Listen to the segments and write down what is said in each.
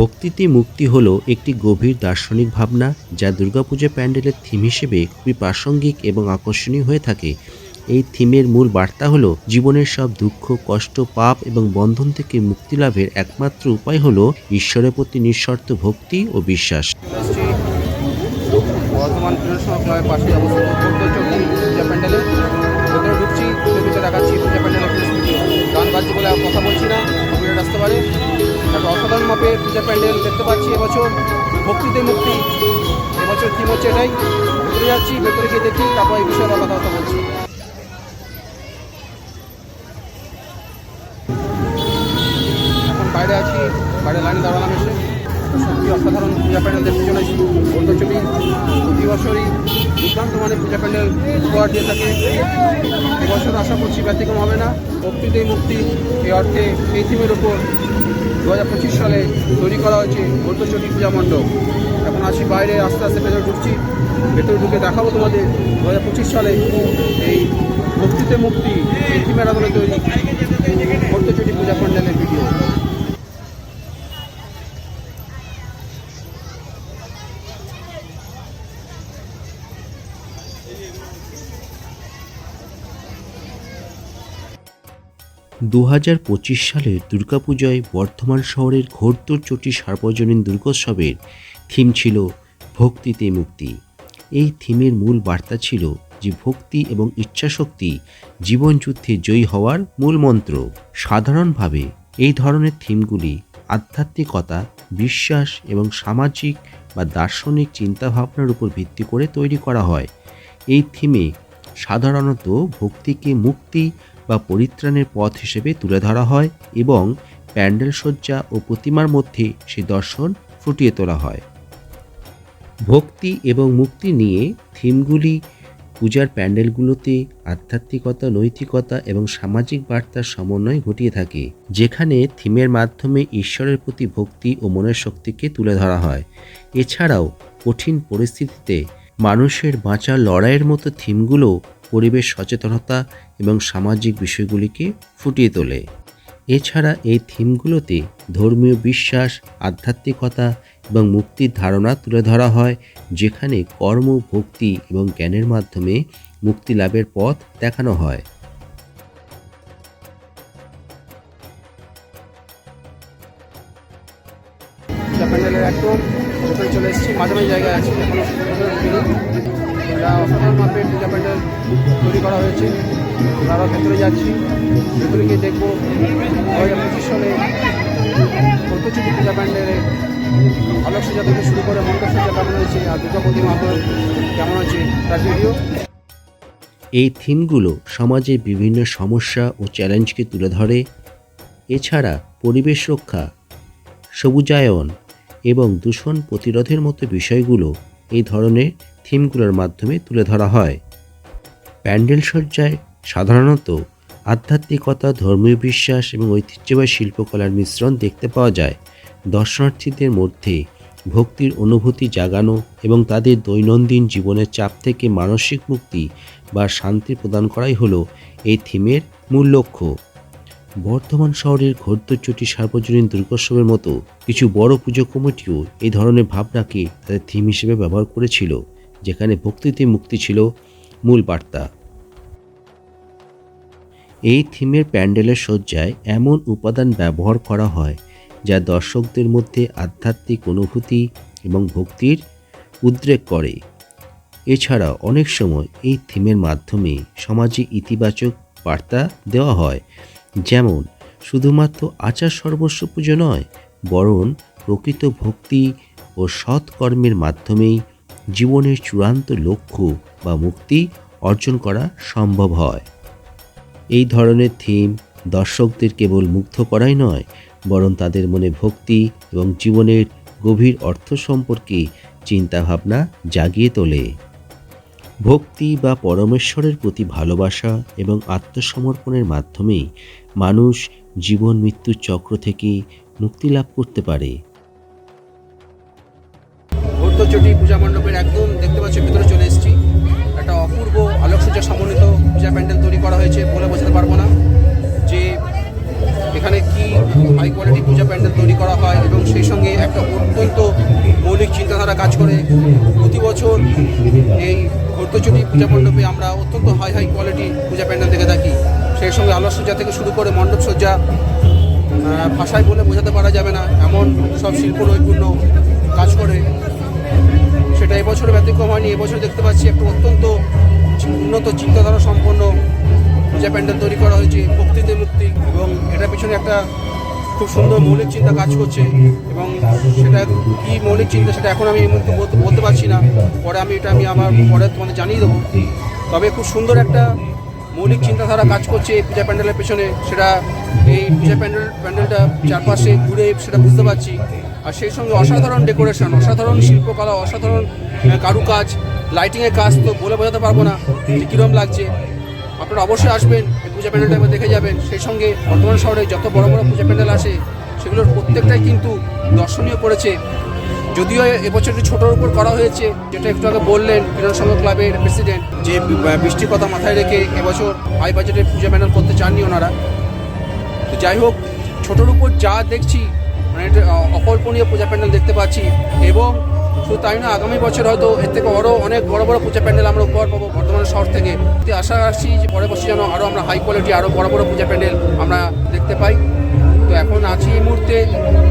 ভক্তিতে মুক্তি হল একটি গভীর দার্শনিক ভাবনা যা দুর্গাপূজা প্যান্ডেলের থিম হিসেবে খুবই প্রাসঙ্গিক এবং আকর্ষণীয় হয়ে থাকে। এই থিমের মূল বার্তা হল, জীবনের সব দুঃখ, কষ্ট, পাপ এবং বন্ধন থেকে মুক্তি লাভের একমাত্র উপায় হল ঈশ্বরের প্রতি নিঃশর্ত ভক্তি ও বিশ্বাস। পাশে অবস্থিত একটা অসাধারণ মাপে পূজা প্যান্ডেল দেখতে পাচ্ছি এবছর। ভক্তিতে মুক্তি। এবছর থিম হচ্ছে এটাই ভেতরে যাচ্ছি, ভেতরে গিয়ে দেখি, তারপর এই বিষয়ে আবার কথাবার্তা বলছি। এখন বাইরে আছি, বাইরে লাইনে দাঁড়ালাম এসে। সত্যি অসাধারণ পূজা প্যান্ডেল দেখতে চলেছি। অন্তর্চলি প্রতি বছরই দুর্দান্ত মানে পূজা প্যান্ডেল উপহার দিয়ে থাকে। এবছর আশা করছি ব্যতিক্রম হবে না। ভক্তিতেই মুক্তি। এই অর্থে এই থিমের উপর দু হাজার পঁচিশ সালে তৈরি করা হয়েছে অন্তর্চলি পূজা মণ্ডপ। এখন আসি বাইরে, আস্তে আস্তে ভেতরে ঢুকছি। ভেতরে ঢুকে দেখাবো তোমাদের দু হাজার পঁচিশ সালে এই মুক্তিতে মুক্তি আদলে তৈরি। অন্তর্চলি পূজা প্যান্ডেলের ভিডিও। দু হাজার পঁচিশ সালের দুর্গাপূজায় বর্ধমান শহরের ঘোরতর চটি সার্বজনীন দুর্গোৎসবের থিম ছিল ভক্তিতে মুক্তি। এই থিমের মূল বার্তা ছিল যে ভক্তি এবং ইচ্ছাশক্তি জীবনযুদ্ধে জয়ী হওয়ার মূল মন্ত্র। সাধারণভাবে এই ধরনের থিমগুলি আধ্যাত্মিকতা, বিশ্বাস এবং সামাজিক বা দার্শনিক চিন্তাভাবনার উপর ভিত্তি করে তৈরি করা হয়। এই থিমে সাধারণত ভক্তিকে মুক্তি বা পরিত্রাণের পথ হিসেবে তুলে ধরা হয় এবং প্যান্ডেল সজ্জা ও প্রতিমার মধ্যে সেই দর্শন ফুটিয়ে তোলা হয়। ভক্তি এবং মুক্তি নিয়ে থিমগুলি পূজার প্যান্ডেলগুলোতে আধ্যাত্মিকতা, নৈতিকতা এবং সামাজিক বার্তার সমন্বয় ঘটিয়ে থাকে, যেখানে থিমের মাধ্যমে ঈশ্বরের প্রতি ভক্তি ও মনের শক্তিকে তুলে ধরা হয়। এছাড়াও কঠিন পরিস্থিতিতে মানুষের বাঁচার লড়াইয়ের মতো থিমগুলো পরিবেশ সচেতনতা এবং সামাজিক বিষয়গুলিকে ফুটিয়ে তোলে। এছাড়া এই থিমগুলোতে ধর্মীয় বিশ্বাস, আধ্যাত্মিকতা এবং মুক্তির ধারণা তুলে ধরা হয়, যেখানে কর্ম, ভক্তি এবং জ্ঞানের মাধ্যমে মুক্তি লাভের পথ দেখানো হয়। প্যান্ডেলের একদম জায়গায় আছি। এটা অসাধারণ মাপের পূজা প্যান্ডেল তৈরি করা হয়েছে। আমরা ভেতরে যাচ্ছি, ভেতরে গিয়ে দেখব দু হাজার পঁচিশ সালে কতচুটি পূজা প্যান্ডেলে আলোক সজ্জা থেকে শুরু করে মণ্ডপ সজ্জা কেমন হয়েছে। আর দুর্গা প্রতিমা কেমন হচ্ছে তার ভিডিও এই থিমগুলো সমাজের বিভিন্ন সমস্যা ও চ্যালেঞ্জকে তুলে ধরে। এছাড়া পরিবেশ রক্ষা, সবুজায়ন এবং দূষণ প্রতিরোধের মতো বিষয়গুলো এই ধরনের থিমগুলোর মাধ্যমে তুলে ধরা হয়। প্যান্ডেল সজ্জায় সাধারণত আধ্যাত্মিকতা, ধর্মীয় বিশ্বাস এবং ঐতিহ্যবাহী শিল্পকলার মিশ্রণ দেখতে পাওয়া যায়। দর্শনার্থীদের মধ্যে ভক্তির অনুভূতি জাগানো এবং তাদের দৈনন্দিন জীবনের চাপ থেকে মানসিক মুক্তি বা শান্তি প্রদান করাই হলো এই থিমের মূল লক্ষ্য। বর্ধমান শহরের ঘোরদোচ্চটি সার্বজনীন দুর্গোৎসবের মতো কিছু বড় পুজো কমিটিও এই ধরনের ভাবনাকে তাদের থিম হিসেবে ব্যবহার করেছিল। যেখানে ভক্তিতে মুক্তি ছিল মূল বার্তা। এই থিমের প্যান্ডেলের সজ্জায় এমন উপাদান ব্যবহার করা হয়, যা দর্শকদের মধ্যে আধ্যাত্মিক অনুভূতি এবং ভক্তির উদ্রেক করে। এছাড়া অনেক সময় এই থিমের মাধ্যমে সমাজে ইতিবাচক বার্তা দেওয়া হয়, যেমন শুধুমাত্র আচার সর্বস্ব পুজো নয়, বরং প্রকৃত ভক্তি ও সৎকর্মের মাধ্যমেই জীবনের চূড়ান্ত লক্ষ্য বা মুক্তি অর্জন করা সম্ভব হয়। এই ধরনের থিম দর্শকদের কেবল মুগ্ধ করাই নয়, বরং তাদের মনে ভক্তি এবং জীবনের গভীর অর্থ সম্পর্কে চিন্তাভাবনা জাগিয়ে তোলে। ভক্তি বা পরমেশ্বরের প্রতি ভালোবাসা এবং আত্মসমর্পণের মাধ্যমে মানুষ জীবন মৃত্যুর চক্র থেকে মুক্তি লাভ করতে পারে। ভৌদ্ধচটি পূজা মণ্ডপের একদম দেখতে পাচ্ছ ভিতরে চলে এসেছি। একটা অপূর্ব আলোকসজ্জা সমন্বিত পূজা প্যান্ডেল তৈরি করা হয়েছে বলে বোঝাতে পারব না যে এখানে কি হাই কোয়ালিটি পূজা প্যান্ডেল তৈরি করা হয় এবং সেই সঙ্গে একটা অত্যন্ত মৌলিক চিন্তাধারা কাজ করে। প্রতি বছর এই ঘোরতচুরি পূজা মণ্ডপে আমরা অত্যন্ত হাই হাই কোয়ালিটি পূজা প্যান্ডেল দেখে থাকি। সেই সঙ্গে আলোকসজ্জা থেকে শুরু করে মণ্ডপ সজ্জা ভাষায় বলে বোঝাতে পারা যাবে না। এমন সব শিল্প নৈপুণ্য কাজ করে। সেটা এবছর ব্যতিক্রম হয়নি এবছর দেখতে পাচ্ছি একটা অত্যন্ত উন্নত চিন্তাধারা সম্পন্ন পূজা প্যান্ডেল তৈরি করা হয়েছে, ভক্তিতে মুক্তি এবং এটার পিছনে একটা খুব সুন্দর মৌলিক চিন্তা কাজ করছে এবং সেটা কি মৌলিক চিন্তা সেটা এখন আমি এই মুহূর্তে বলতে বলতে পারছি না। পরে আমি এটা আমি আমার পরে তোমাদের জানিয়ে দেবো। তবে খুব সুন্দর একটা মৌলিক চিন্তাধারা কাজ করছে এই পূজা প্যান্ডেলের পেছনে। সেটা এই পূজা প্যান্ডেল, প্যান্ডেলটা চারপাশে ঘুরে সেটা বুঝতে পারছি। আর সেই সঙ্গে অসাধারণ ডেকোরেশন অসাধারণ শিল্পকলা, অসাধারণ কারুকাজ লাইটিংয়ের কাজ তো বলে বোঝাতে পারব না কীরকম লাগছে। আপনারা অবশ্যই আসবেন, এই পূজা প্যান্ডেলটা দেখে যাবেন। সেই সঙ্গে বর্ধমান শহরে যত বড় বড় পূজা প্যান্ডেল আসে, সেগুলোর প্রত্যেকটাই কিন্তু দর্শনীয় করেছে। যদিও এবছর একটু ছোটোর উপর করা হয়েছে, যেটা একটু আগে বললেন সংঘ ক্লাবের প্রেসিডেন্ট যে বৃষ্টির কথা মাথায় রেখে এবছর হাই বাজেটের পূজা প্যান্ডেল করতে চাননি ওনারা। তো যাই হোক, ছোটোর উপর যা দেখছি মানে অ- অকল্পনীয় পূজা প্যান্ডেল দেখতে পাচ্ছি। এবং শুধু তাই না, আগামী বছর হয়তো এর থেকে আরও অনেক বড় বড় পূজা প্যান্ডেল আমরা উপহার পাবো বর্ধমান শহর থেকে। আশা রাখছি যে পরের বছর যেন আরও আমরা হাই কোয়ালিটি আরও বড় বড় পূজা প্যান্ডেল আমরা দেখতে পাই। তো এখন আছি এই মুহূর্তে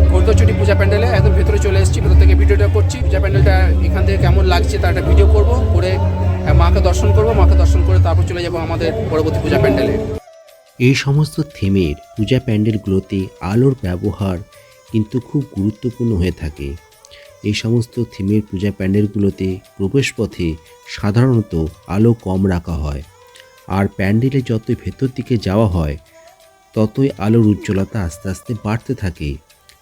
ঘোরদচুটি পূজা প্যান্ডেলে, একদম ভেতরে চলে এসেছি, ভেতর থেকে ভিডিওটা করছি। পূজা প্যান্ডেলটা এখান থেকে কেমন লাগছে তার একটা ভিডিও করব, করে মাকে দর্শন করব। মাকে দর্শন করে তারপর চলে যাব আমাদের পরবর্তী পূজা প্যান্ডেলে। এই সমস্ত থিমের পূজা প্যান্ডেলগুলোতে আলোর ব্যবহার কিন্তু খুব গুরুত্বপূর্ণ হয়ে থাকে। এই সমস্ত থিমের পূজা প্যান্ডেলগুলোতে প্রবেশপথে সাধারণত আলো কম রাখা হয়। আর প্যান্ডেলে যতই ভেতর দিকে যাওয়া হয়, ততই আলোর উজ্জ্বলতা আস্তে আস্তে বাড়তে থাকে,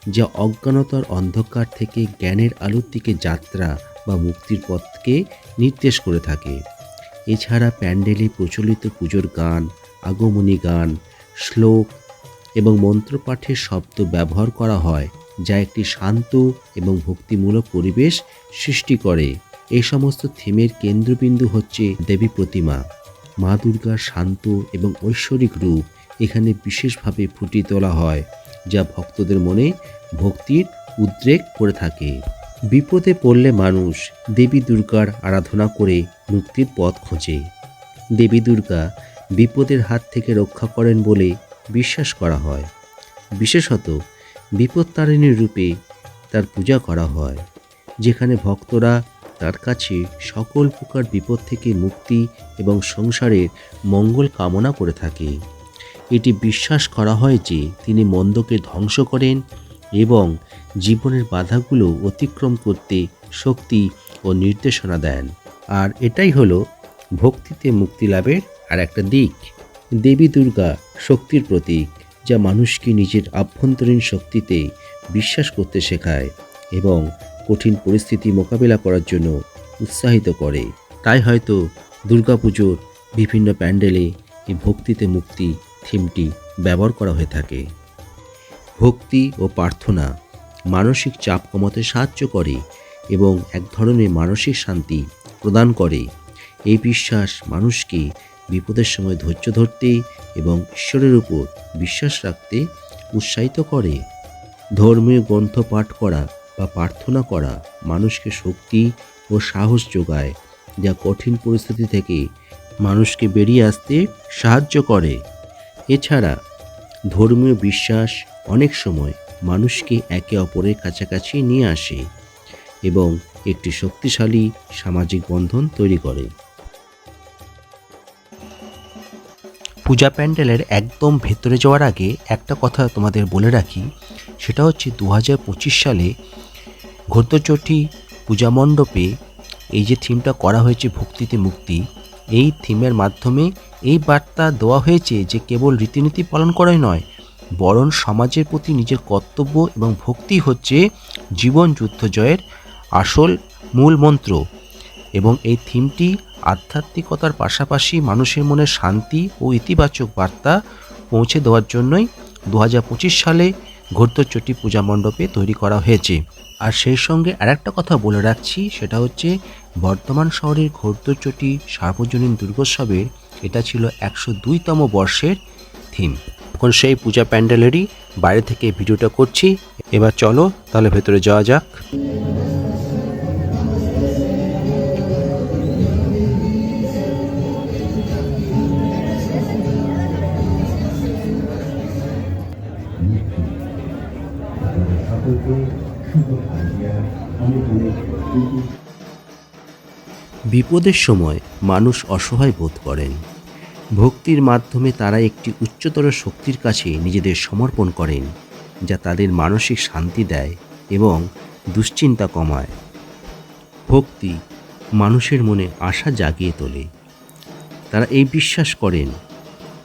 যা অজ্ঞানতার অন্ধকার থেকে জ্ঞানের আলোর দিকে যাত্রা বা মুক্তির পথকে নির্দেশ করে থাকে। এছাড়া প্যান্ডেলে প্রচলিত পুজোর গান, আগমনী গান, শ্লোক এবং মন্ত্রপাঠের শব্দ ব্যবহার করা হয়, যা একটি শান্ত এবং ভক্তিমূলক পরিবেশ সৃষ্টি করে। এই সমস্ত থিমের কেন্দ্রবিন্দু হচ্ছে দেবী প্রতিমা। মা দুর্গার শান্ত এবং ঐশ্বরিক রূপ এখানে বিশেষভাবে ফুটিয়ে তোলা হয়, যা ভক্তদের মনে ভক্তির উদ্রেক করে থাকে। বিপদে পড়লে মানুষ দেবী দুর্গার আরাধনা করে মুক্তির পথ খোঁজে। দেবী দুর্গা বিপদের হাত থেকে রক্ষা করেন বলে বিশ্বাস করা হয়। বিশেষত বিপত্তারিণীর রূপে তার পূজা করা হয়, যেখানে ভক্তরা তার কাছে সকল প্রকার বিপদ থেকে মুক্তি এবং সংসারের মঙ্গল কামনা করে থাকে। এটি বিশ্বাস করা হয় যে তিনি মন্দকে ধ্বংস করেন এবং জীবনের বাধাগুলো অতিক্রম করতে শক্তি ও নির্দেশনা দেন। আর এটাই হলো ভক্তিতে মুক্তি লাভের আর একটা দিক। দেবী দুর্গা শক্তির প্রতীক, যা মানুষকে নিজের আভ্যন্তরীণ শক্তিতে বিশ্বাস করতে শেখায় এবং কঠিন পরিস্থিতি মোকাবিলা করার জন্য উৎসাহিত করে। তাই হয়তো দুর্গাপুজোর বিভিন্ন প্যান্ডেলে এই ভক্তিতে মুক্তি থিমটি ব্যবহার করা হয়ে থাকে। ভক্তি ও প্রার্থনা মানসিক চাপ কমাতে সাহায্য করে এবং এক ধরনের মানসিক শান্তি প্রদান করে। এই বিশ্বাস মানুষকে বিপদের সময় ধৈর্য ধরতে এবং ঈশ্বরের উপর বিশ্বাস রাখতে উৎসাহিত করে। ধর্মীয় গ্রন্থ পাঠ করা বা প্রার্থনা করা মানুষকে শক্তি ও সাহস যোগায়, যা কঠিন পরিস্থিতি থেকে মানুষকে বেরিয়ে আসতে সাহায্য করে। এছাড়া ধর্মীয় বিশ্বাস অনেক সময় মানুষকে একে অপরের কাছাকাছি নিয়ে আসে এবং একটি শক্তিশালী সামাজিক বন্ধন তৈরি করে। পূজা প্যান্ডেলের একদম ভেতরে যাওয়ার আগে একটা কথা তোমাদের বলে রাখি, সেটা হচ্ছে দু হাজার পঁচিশ সালে ঘোরদচটি পূজা মণ্ডপে এই যে থিমটা করা হয়েছে ভক্তিতে মুক্তি, এই থিমের মাধ্যমে এই বার্তা দেওয়া হয়েছে যে কেবল রীতিনীতি পালন করাই নয়, বরং সমাজের প্রতি নিজের কর্তব্য এবং ভক্তি হচ্ছে জীবন যুদ্ধ জয়ের আসল মূল মন্ত্র। এবং এই থিমটি আধ্যাত্মিকতার পাশাপাশি মানুষের মনে শান্তি ও ইতিবাচক বার্তা পৌঁছে দেওয়ার জন্যই দু হাজার পঁচিশ সালে ঘোরদচটি পূজা মণ্ডপে তৈরি করা হয়েছে। আর সেই সঙ্গে আরেকটা কথা বলে রাখছি, সেটা হচ্ছে বর্তমান শহরের ঘোরদচটি সার্বজনীন দুর্গোৎসবের এটা ছিল একশো দুইতম বর্ষের থিম। এখন সেই পূজা প্যান্ডেলেরই বাইরে থেকে ভিডিওটা করছি। এবার চলো তাহলে ভেতরে যাওয়া যাক। বিপদের সময় মানুষ অসহায় বোধ করেন। ভক্তির মাধ্যমে তারা একটি উচ্চতর শক্তির কাছে নিজেদের সমর্পণ করেন, যা তাদের মানসিক শান্তি দেয় এবং দুশ্চিন্তা কমায়। ভক্তি মানুষের মনে আশা জাগিয়ে তোলে। তারা এই বিশ্বাস করেন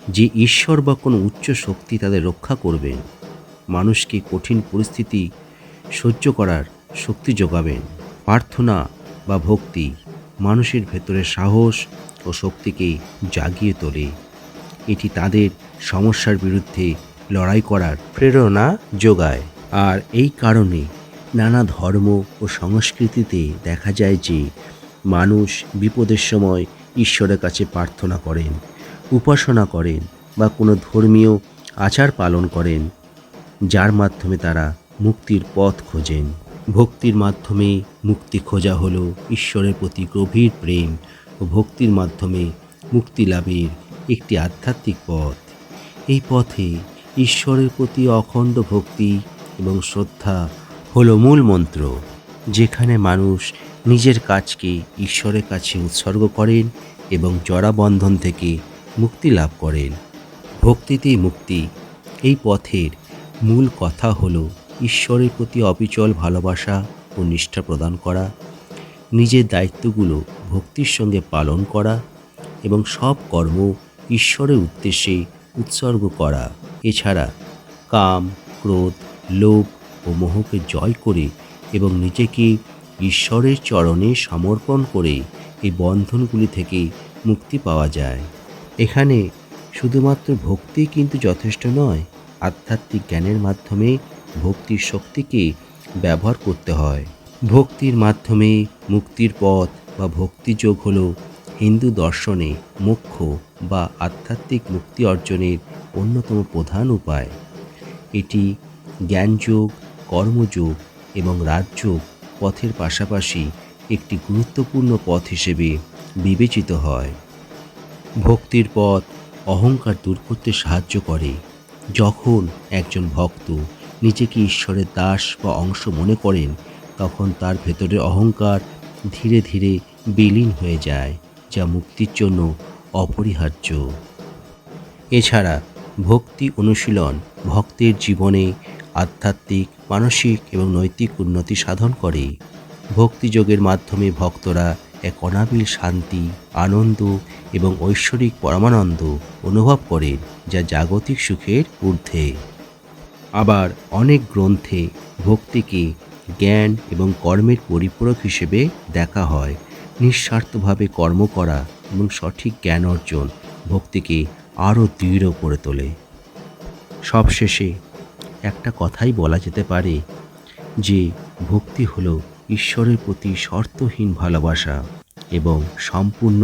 যে ঈশ্বর বা কোনো উচ্চ শক্তি তাদের রক্ষা করবেন। মানুষকে কঠিন পরিস্থিতি সহ্য করার শক্তি যোগাবেন। প্রার্থনা বা ভক্তি মানুষের ভেতরে সাহস ও শক্তিকে জাগিয়ে তোলে। এটি তাদের সমস্যার বিরুদ্ধে লড়াই করার প্রেরণা যোগায়। আর এই কারণে নানা ধর্ম ও সংস্কৃতিতে দেখা যায় যে মানুষ বিপদের সময় ঈশ্বরের কাছে প্রার্থনা করেন, উপাসনা করেন বা কোনো ধর্মীয় আচার পালন করেন। যার মাধ্যমে তারা মুক্তির পথ খোঁজেন। ভক্তির মাধ্যমে মুক্তি খোঁজা হলো ঈশ্বরের প্রতি গভীর প্রেম ও ভক্তির মাধ্যমে মুক্তি লাভের একটি আধ্যাত্মিক পথ। এই পথে ঈশ্বরের প্রতি অখণ্ড ভক্তি এবং শ্রদ্ধা হল মূল মন্ত্র, যেখানে মানুষ নিজের কাজকে ঈশ্বরের কাছে উৎসর্গ করেন এবং জড়াবন্ধন থেকে মুক্তি লাভ করেন। ভক্তিতেই মুক্তি, এই পথের মূল কথা হল ঈশ্বরের প্রতি অবিচল ভালোবাসা ও নিষ্ঠা প্রদান করা, নিজের দায়িত্বগুলো ভক্তির সঙ্গে পালন করা এবং সব কর্ম ঈশ্বরের উদ্দেশ্যে উৎসর্গ করা। এছাড়া কাম, ক্রোধ, লোভ ও মোহকে জয় করে এবং নিজেকে ঈশ্বরের চরণে সমর্পণ করে এই বন্ধনগুলি থেকে মুক্তি পাওয়া যায়। এখানে শুধুমাত্র ভক্তি কিন্তু যথেষ্ট নয় আধ্যাত্মিক জ্ঞানের মাধ্যমে ভক্তির শক্তিকে ব্যবহার করতে হয়। ভক্তির মাধ্যমে মুক্তির পথ বা ভক্তিযোগ হল হিন্দু দর্শনে মুখ্য বা আধ্যাত্মিক মুক্তি অর্জনের অন্যতম প্রধান উপায়। এটি জ্ঞানযোগ, কর্মযোগ এবং রাজযোগ পথের পাশাপাশি একটি গুরুত্বপূর্ণ পথ হিসেবে বিবেচিত হয়। ভক্তির পথ অহংকার দূর করতে সাহায্য করে। যখন একজন ভক্ত নিজেকে ঈশ্বরের দাস বা অংশ মনে করেন, তখন তার ভেতরে অহংকার ধীরে ধীরে বিলীন হয়ে যায়, যা মুক্তির জন্য অপরিহার্য। এছাড়া ভক্তি অনুশীলন ভক্তের জীবনে আধ্যাত্মিক, মানসিক এবং নৈতিক উন্নতি সাধন করে। ভক্তিযোগের মাধ্যমে ভক্তরা এক অনাবিল শান্তি, আনন্দ এবং ঐশ্বরিক পরমানন্দ অনুভব করেন যা জাগতিক সুখের ঊর্ধ্বে। আবার অনেক গ্রন্থে ভক্তিকে জ্ঞান এবং কর্মের পরিপূরক হিসেবে দেখা হয়। নিঃস্বার্থভাবে কর্ম করা এবং সঠিক জ্ঞান অর্জন ভক্তিকে আরও দৃঢ় করে তোলে। সবশেষে একটা কথাই বলা যেতে পারে যে, ভক্তি হলো ঈশ্বরের প্রতি শর্তহীন ভালোবাসা এবং সম্পূর্ণ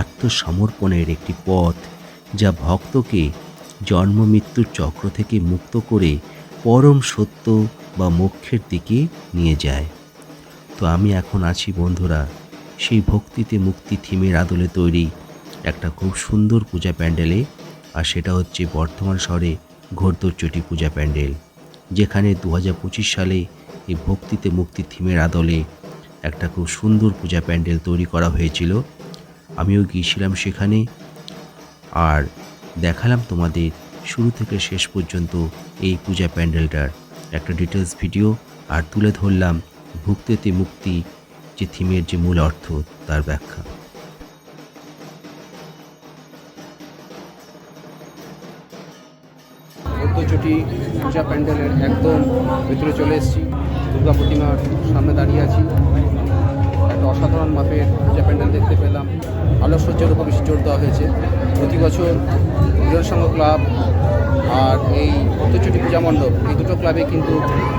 আত্মসমর্পণের একটি পথ যা ভক্তকে জন্ম মৃত্যুর চক্র থেকে মুক্ত করে পরম সত্য বা মোক্ষের দিকে নিয়ে যায়। তো আমি এখন আছি বন্ধুরা, সেই ভক্তিতে মুক্তি থিমের আদলে তৈরি একটা খুব সুন্দর পূজা প্যান্ডেলে আর সেটা হচ্ছে বর্ধমান শহরে ঘোরদোরচটি পূজা প্যান্ডেল, যেখানে দু হাজার পঁচিশ সালে এই ভক্তিতে মুক্তি থিমের আদলে একটা খুব সুন্দর পূজা প্যান্ডেল তৈরি করা হয়েছিল। আমিও গিয়েছিলাম সেখানে। আর দেখালাম তোমাদের শুরু থেকে শেষ পর্যন্ত এই পূজা প্যান্ডেলটার একটা ডিটেলস ভিডিও আর তুলে ধরলাম ভক্তিতে মুক্তি, যে থিমের যে মূল অর্থ তার ব্যাখ্যা। পূজা প্যান্ডেলের একদম ভেতরে চলে এসেছি। দুর্গা প্রতিমার সামনে দাঁড়িয়ে আছি। একটা অসাধারণ মাপের পূজা প্যান্ডেল দেখতে পেলাম। আলোকসজ্জার উপর বেশি জোর দেওয়া হয়েছে। প্রতি বছর সংঘ ক্লাব আর এই উত্তরচটি পূজা মণ্ডপ, এই দুটো ক্লাবে কিন্তু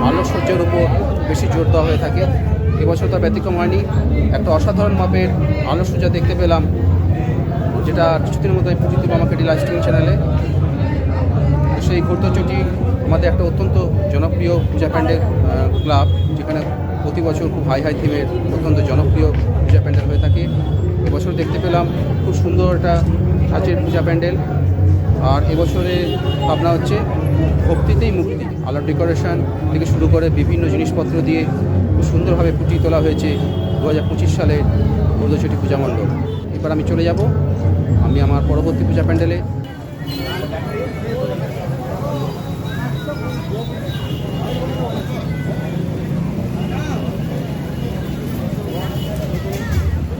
আলোকসজ্জার উপর বেশি জোর দেওয়া হয়ে থাকে। এবছর তার ব্যতিক্রম হয়নি। একটা অসাধারণ মাপের আলোকসজ্জা দেখতে পেলাম, যেটা কিছুদিনের মধ্যে আমি পুজো দেবো আমাকে লাইভ স্ট্রিম চ্যানেলে সেই ঘোরদচটি আমাদের একটা অত্যন্ত জনপ্রিয় পূজা প্যান্ডেল ক্লাব, যেখানে প্রতি বছর খুব হাই হাই থিমের অত্যন্ত জনপ্রিয় পূজা প্যান্ডেল হয়ে থাকে। এবছর দেখতে পেলাম খুব সুন্দর একটা ধাঁচের পূজা প্যান্ডেল। আর এবছরে ভাবনা হচ্ছে ভক্তিতেই মুক্তি আলোর ডেকোরেশন থেকে শুরু করে বিভিন্ন জিনিসপত্র দিয়ে খুব সুন্দরভাবে ফুটিয়ে তোলা হয়েছে দু হাজার পঁচিশ সালের পূজা মণ্ডপ। এবার আমি চলে যাব। আমি আমার পরবর্তী পূজা প্যান্ডেলে